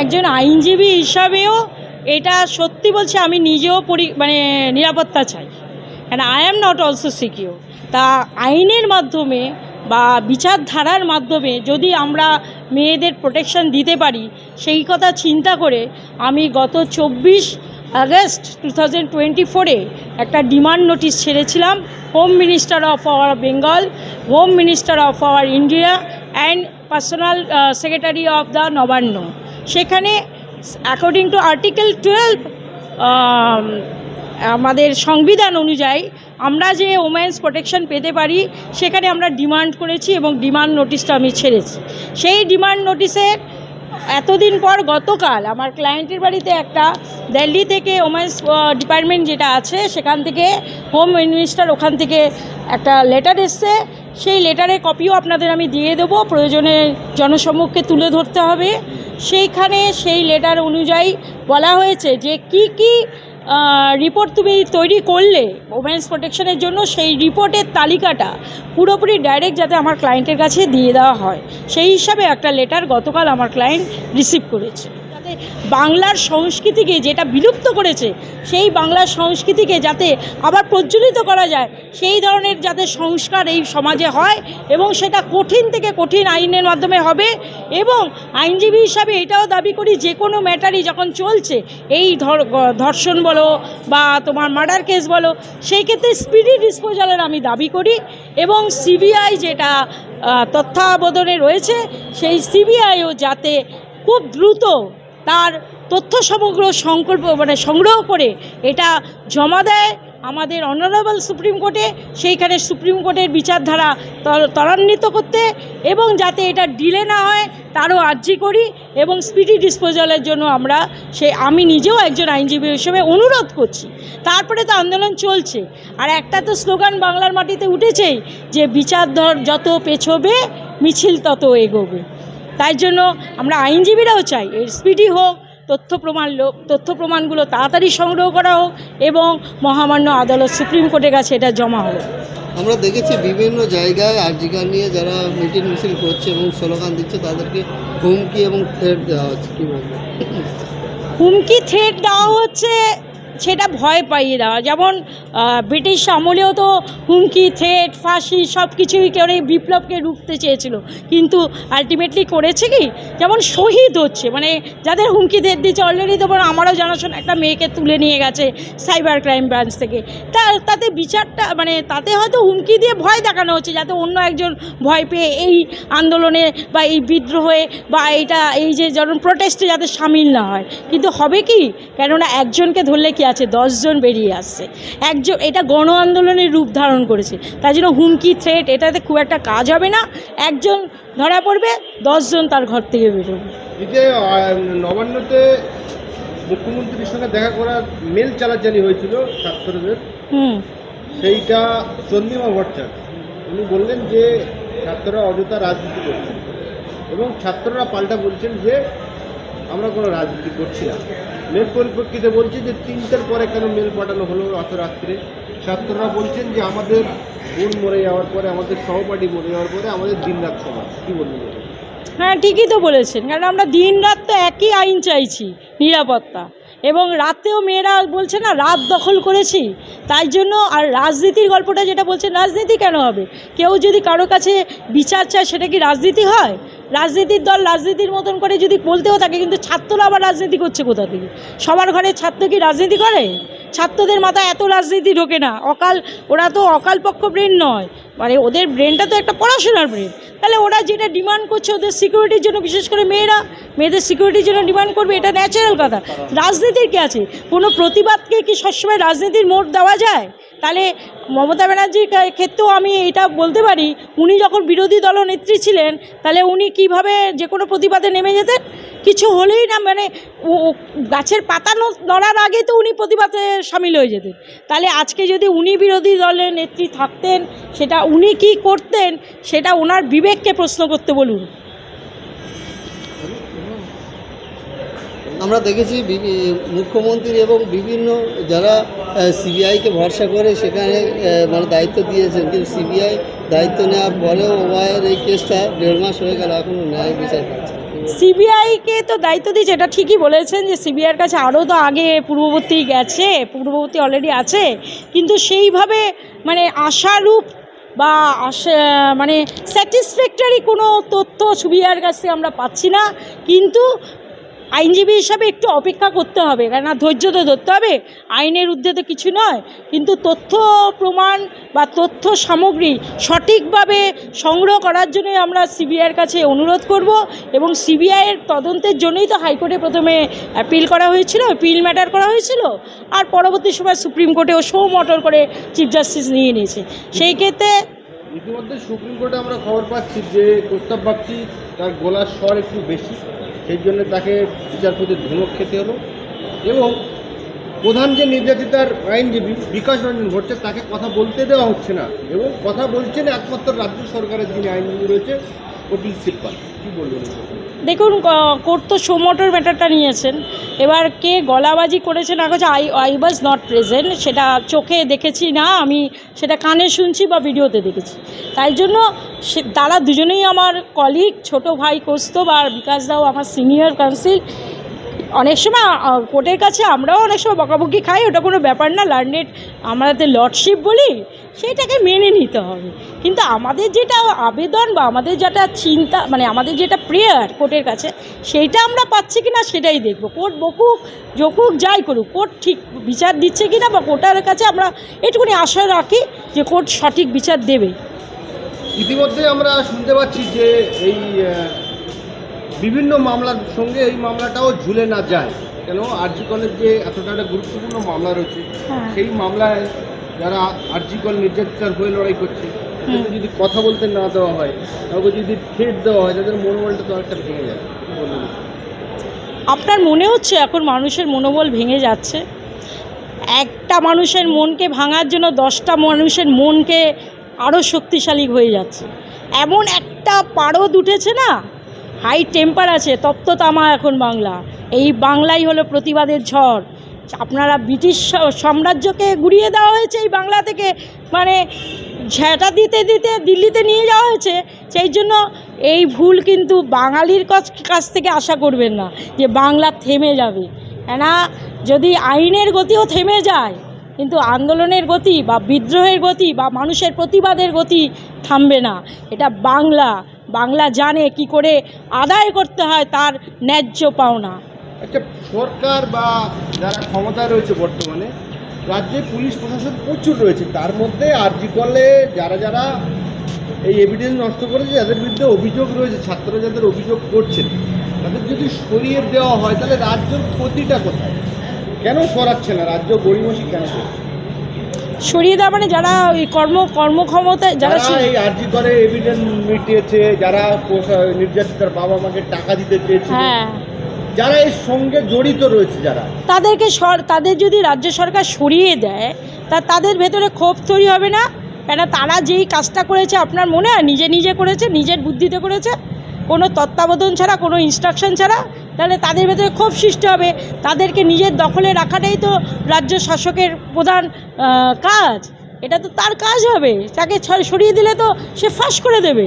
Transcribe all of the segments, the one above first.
একজন আইনজীবী হিসাবেও এটা সত্যি বলছি, আমি নিজেও পরি মানে নিরাপত্তা চাই। কেন I am not also secure তা আইনের মাধ্যমে বা বিচারধারার মাধ্যমে যদি আমরা মেয়েদের প্রোটেকশন দিতে পারি, সেই কথা চিন্তা করে আমি গত চব্বিশ আগস্ট টু থাউজেন্ড টোয়েন্টি ফোরে একটা demand notice ছেড়েছিলাম home minister of our Bengal home minister of our India and personal secretary of the Nabanna সেখানে অ্যাকর্ডিং টু আর্টিকেল টুয়েলভ আমাদের সংবিধান অনুযায়ী আমরা যে ওমেন্স প্রোটেকশন পেতে পারি, সেখানে আমরা ডিমান্ড করেছি এবং ডিমান্ড নোটিশটা আমি ছেড়েছি। সেই ডিমান্ড নোটিশের এতদিন পর গতকাল আমার ক্লায়েন্টের বাড়িতে একটা দিল্লি থেকে ওমেন্স ডিপার্টমেন্ট যেটা আছে, সেখান থেকে হোম মিনিস্টার ওখান থেকে একটা লেটার এসছে। সেই লেটারের কপিও আপনাদের আমি দিয়ে দেবো। প্রয়োজনে জনসম্মুখে তুলে ধরতে হবে। সেইখানে সেই লেটার অনুযায়ী বলা হয়েছে যে কি কি রিপোর্ট তুমি তৈরি করলে ওমেন্স প্রোটেকশনের জন্য, সেই রিপোর্টের তালিকাটা পুরোপুরি ডাইরেক্ট যাতে আমার ক্লায়েন্টের কাছে দিয়ে দেওয়া হয়। সেই হিসাবে একটা লেটার গতকাল আমার ক্লায়েন্ট রিসিভ করেছে। বাংলার সংস্কৃতিকে যেটা বিলুপ্ত করেছে, সেই বাংলার সংস্কৃতিকে যাতে আবার প্রজ্বলিত করা যায়, সেই ধরনের যাতে সংস্কার এই সমাজে হয় এবং সেটা কঠিন থেকে কঠিন আইনের মাধ্যমে হবে এবং আইনজীবী হিসাবে এটাও দাবি করি যে কোনো ম্যাটারই যখন চলছে, এই ধর- ধর্ষণ বলো বা তোমার মার্ডার কেস বলো, সেই ক্ষেত্রে স্পিডি ডিসপোজালের আমি দাবি করি এবং সিবিআই যেটা তত্ত্বাবধানে রয়েছে, সেই সিবিআইও যাতে খুব দ্রুত তার তথ্য সমগ্র সংকল্প মানে সংগ্রহ করে এটা জমা দেয় আমাদের অনারেবল সুপ্রিম কোর্টে। সেইখানে সুপ্রিম কোর্টের বিচারধারা ত্বর- ত্বরান্বিত করতে এবং যাতে এটা ডিলে না হয়, তারও আর্জি করি এবং স্পিডি ডিসপোজালের জন্য আমরা সে, আমি নিজেও একজন আইনজীবী হিসেবে অনুরোধ করছি। তারপরে তো আন্দোলন চলছে। আর একটা তো স্লোগান বাংলার মাটিতে উঠেছেই যে বিচার ধর যত পেছোবে, মিছিল তত এগোবে। তাই জন্য আমরা আইনজীবীরাও চাই এর স্পিডি হোক তথ্য প্রমাণ লো- তথ্য প্রমাণগুলো তাড়াতাড়ি সংগ্রহ করা হোক এবং মহামান্য আদালত সুপ্রিম কোর্টের কাছে এটা জমা হোক। আমরা দেখেছি বিভিন্ন জায়গায় আর্জিকার নিয়ে যারা মিটিং মিছিল করছে এবং স্লোগান দিচ্ছে তাদেরকে হুমকি এবং থ্রেট দেওয়া হচ্ছে কী বলব হুমকি থ্রেট দেওয়া হচ্ছে সেটা ভয় পাইয়ে দেওয়া। যেমন ব্রিটিশ আমলেও তো হুমকি থ্রেট ফাঁসি সব কিছুই করে বিপ্লবকে রুখতে চেয়েছিল। কিন্তু আলটিমেটলি করেছে কি? যেমন শহীদ হচ্ছে। মানে যাদের হুমকি থ্রেট দিচ্ছে অলরেডি তো আমারও জানাশোনা একটা মেয়েকে তুলে নিয়ে গেছে সাইবার ক্রাইম ব্রাঞ্চ থেকে। তা, তাতে বিচারটা মানে তাতে হয়তো হুমকি দিয়ে ভয় দেখানো হচ্ছে, যাতে অন্য একজন ভয় পেয়ে এই আন্দোলনে বা এই বিদ্রোহে বা এইটা, এই যে যেমন প্রোটেস্টে যাতে সামিল না হয়। কিন্তু হবে কি? কেননা একজনকে ধরলে কি আছে দশজন বেরিয়ে আসছে। একজন এটা গণ আন্দোলনের রূপ ধারণ করেছে। তাই জন্য হুমকি থ্রেট এটাতে খুব একটা কাজ হবে না। একজন ধরা পড়বে দশজন তার ঘর থেকে বেরোবে। এই যে নবান্নতে মুখ্যমন্ত্রীর সঙ্গে দেখা করার মেল চালাচালি হয়েছিল ছাত্রদের। হুম। সেইটা চন্দ্রিমা ভট্টাচার্য। উনি বললেন যে ছাত্ররা অযথা রাজনীতি করছে। এবং ছাত্ররা পাল্টা বলছেন যে আমরা কোনো রাজনীতি করছি না। মেল পরিপ্রেক্ষিতে বলছি যে তিনটার পরে কেন মেল পাঠানো হলো অত রাত্রে ছাত্ররা বলছেন যে আমাদের বোন মরে যাওয়ার পরে, আমাদের সহপাঠী মরে যাওয়ার পরে আমাদের দিনরাত সমাজ কী বলবেন? হ্যাঁ ঠিকই তো বলেছেন। কারণ আমরা দিন রাত তো একই আইন চাইছি, নিরাপত্তা। এবং রাতেও মেয়েরা বলছে না, রাত দখল করেছি। তাই জন্য আর রাজনীতির গল্পটা যেটা বলছে, রাজনীতি কেন হবে? কেউ যদি কারও কাছে বিচার চায়, সেটা কি রাজনীতি হয়? রাজনীতির দল রাজনীতির মতন করে যদি বলতেও থাকে, কিন্তু ছাত্ররা আবার রাজনীতি করছে কোথা থেকে? সবার ঘরে ছাত্র কি রাজনীতি করে? ছাত্রদের মাথায় এত রাজনীতি ঢোকে না। অকাল, ওরা তো অকাল পক্ষ ব্রেন নয়। মানে ওদের ব্রেনটা তো একটা পড়াশোনার ব্রেন। তাহলে ওরা যেটা ডিমান্ড করছে ওদের সিকিউরিটির জন্য, বিশেষ করে মেয়েরা, মেয়েদের সিকিউরিটির জন্য ডিমান্ড করবে, এটা ন্যাচারাল কথা। রাজনীতির কী আছে? কোনো প্রতিবাদকে কি সবসময় রাজনীতির মোট দেওয়া যায়? তাহলে মমতা ব্যানার্জির ক্ষেত্রেও আমি এটা বলতে পারি, উনি যখন বিরোধী দলনেত্রী ছিলেন, তাহলে উনি কীভাবে যে কোনো প্রতিবাদে নেমে যেতেন? কিছু হলেই না মানে গাছের পাতা নড়ার আগে তো উনি প্রতিবাদে সামিল হয়ে যেতেন। তাহলে আজকে যদি উনি বিরোধী দলের নেত্রী থাকতেন, সেটা উনি কি করতেন, সেটা ওনার বিবেককে প্রশ্ন করতে বলুন। আমরা দেখেছি মুখ্যমন্ত্রী এবং বিভিন্ন যারা সিবিআইকে ভরসা করে সেখানে মানে দায়িত্ব দিয়েছেন। কিন্তু সিবিআই দায়িত্ব নেওয়ার পরেও ওবায়ের এই কেসটা দেড় মাস হয়ে গেল এখনও ন্যায় বিচার পাচ্ছে সিবিআইকে তো দায়িত্ব দিয়েছে, এটা ঠিকই বলেছেন যে সিবিআইয়ের কাছে আরও তো আগে পূর্ববর্তী গেছে, পূর্ববর্তী অলরেডি আছে। কিন্তু সেইভাবে মানে আশারূপ বা মানে স্যাটিসফ্যাক্টরি কোনো তথ্য সিবিআইয়ের কাছে আমরা পাচ্ছি না। কিন্তু আইনজীবী হিসাবে একটু অপেক্ষা করতে হবে, কেননা ধৈর্য তো ধরতে হবে। আইনের ঊর্ধ্বে তো কিছু নয়, কিন্তু তথ্য প্রমাণ বা তথ্য সামগ্রী সঠিকভাবে সংগ্রহ করার জন্যই আমরা সিবিআইয়ের কাছে অনুরোধ করব এবং সিবিআইয়ের তদন্তের জন্যই তো হাইকোর্টে প্রথমে অ্যাপিল করা হয়েছিল পিল ম্যাটার করা হয়েছিল, আর পরবর্তী সময় সুপ্রিম কোর্টেও সৌ মটর করে চিফ জাস্টিস নিয়ে নিয়েছে। সেই ক্ষেত্রে ইতিমধ্যে সুপ্রিম কোর্টে আমরা খবর পাচ্ছি যে প্রস্তাব প্রার্থী তার গলার স্বর একটু বেশি। সেই জন্য তাকে বিচারপতির ধমক খেতে হলো। এবং প্রধান যে নির্যাতিতার আইনজীবী বিকাশ রঞ্জন ঘটছে, তাকে কথা বলতে দেওয়া হচ্ছে না। এবং কথা বলছেন একমাত্র রাজ্য সরকারের যিনি আইনজীবী রয়েছে দেখুন কোর্ট তো সোমোটোর ম্যাটারটা নিয়েছেন। এবার কে গলাবাজি করেছে না করেছে I I was not present সেটা চোখে দেখেছি না, আমি সেটা কানে শুনছি বা ভিডিওতে দেখেছি। তাই জন্য সে, তারা দুজনেই আমার কলিগ ছোট ভাই কৌস্তব আর বিকাশ দাও, আমার সিনিয়র কাউন্সিল অনেক সময় কোর্টের কাছে আমরাও অনেক সময় বকাবকি খাই, ওটা কোনো ব্যাপার না লার্নেড আমাদের লর্ডশিপ বলি সেটাকে মেনে নিতে হবে। কিন্তু আমাদের যেটা আবেদন বা আমাদের যেটা চিন্তা মানে আমাদের যেটা প্রেয়ার কোর্টের কাছে, সেইটা আমরা পাচ্ছি কি না সেটাই দেখব। কোর্ট বকুক জকুক যাই করুক, কোর্ট ঠিক বিচার দিচ্ছে কি না বা কোর্টের কাছে আমরা এটুকুনি আশা রাখি যে কোর্ট সঠিক বিচার দেবে ইতিমধ্যে আমরা শুনতে পাচ্ছি যে এই বিভিন্ন মামলার সঙ্গে এই মামলাটাও ঝুলে না যায়। কেন? আরজিকলের যে এতটা একটা গুরুত্বপূর্ণ মামলা রয়েছে হ্যাঁ। সেই মামলায় যারা আরজিকল নির্যাতিতার হয়ে লড়াই করছে তাদেরকে যদি কথা বলতে না দেওয়া হয় কাউকে যদি থ্রেট দেওয়া হয় তাদের মনোবলটা তো একটা ভেঙে যায়। আপনার মনে হচ্ছে এখন মানুষের মনোবল ভেঙে যাচ্ছে? একটা মানুষের মনকে ভাঙার জন্য দশটা মানুষের মনকে আরও শক্তিশালী হয়ে যাচ্ছে। এমন একটা পারদ উঠেছে না হাই টেম্পার আছে তপ্ত তামা এখন বাংলা। এই বাংলাই হলো প্রতিবাদের ঝড়। আপনারা ব্রিটিশ সাম্রাজ্যকে গুড়িয়ে দেওয়া হয়েছে এই বাংলা থেকে। মানে ঝেঁটা দিতে দিতে দিল্লিতে নিয়ে যাওয়া হয়েছে। সেই জন্য এই ভুল কিন্তু বাঙালির কাছ- থেকে আশা করবেন না যে বাংলা থেমে যাবে। না, যদি আইনের গতিও থেমে যায়, কিন্তু আন্দোলনের গতি বা বিদ্রোহের গতি বা মানুষের প্রতিবাদের গতি থামবে না। এটা বাংলা। বাংলা জানে কি করে আদায় করতে হয় তার ন্যায্য পাওনা। আচ্ছা সরকার বা যারা ক্ষমতায় রয়েছে বর্তমানে, রাজ্যে পুলিশ প্রশাসন প্রচুর রয়েছে। তার মধ্যে আরজিকলে যারা যারা এই এভিডেন্স নষ্ট করেছে, যাদের বিরুদ্ধে অভিযোগ রয়েছে ছাত্ররা যাদের অভিযোগ করছেন, তাদের যদি সরিয়ে দেওয়া হয়, তাহলে রাজ্যের ক্ষতিটা কোথায়? কেন সরাচ্ছে না? রাজ্য গরিমসি কেন করছে? সরিয়ে দেওয়া মানে যারা ওই কর্ম কর্মক্ষমতায় যারা এই আরজি করে এভিডেন্স মিটিয়েছে যারা নির্যাতিতার বাবা মাকে টাকা দিতে চেয়েছে হ্যাঁ। যারা এর সঙ্গে জড়িত রয়েছে যারা। তাদেরকে সর তাদের যদি রাজ্য সরকার সরিয়ে দেয় তা তাদের ভেতরে ক্ষোভ তৈরি হবে না? কেন তারা যেই কাজটা করেছে আপনার মনে হয়? নিজে নিজে করেছে নিজের বুদ্ধিতে করেছে? কোনো তত্ত্বাবধান ছাড়া কোনো ইনস্ট্রাকশন ছাড়া? তাহলে তাদের ভেতরে ক্ষোভ সৃষ্টি হবে। তাদেরকে নিজের দখলে রাখাটাই তো রাজ্য শাসকের প্রধান কাজ। এটা তো তার কাজ হবে। তাকে সরিয়ে দিলে তো সে ফাঁস করে দেবে।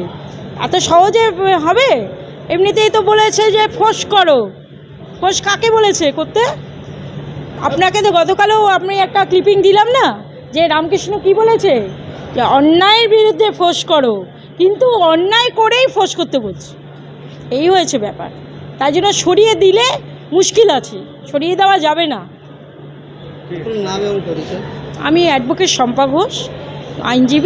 এত সহজে হবে? এমনিতেই তো বলেছে যে ফোঁস করো। ফোঁস কাকে বলেছে করতে? আপনাকে তো গতকালও আমি একটা ক্লিপিং দিলাম না, যে রামকৃষ্ণ কি বলেছে? যে অন্যায়ের বিরুদ্ধে ফোঁস করো, কিন্তু অন্যায় করেই ফোঁস করতে বলছে। এই হয়েছে ব্যাপার। তাই জন্য সরিয়ে দিলে মুশকিল আছে। সরিয়ে দেওয়া যাবে না। আমি অ্যাডভোকেট শম্পা ঘোষ আইনজীবী।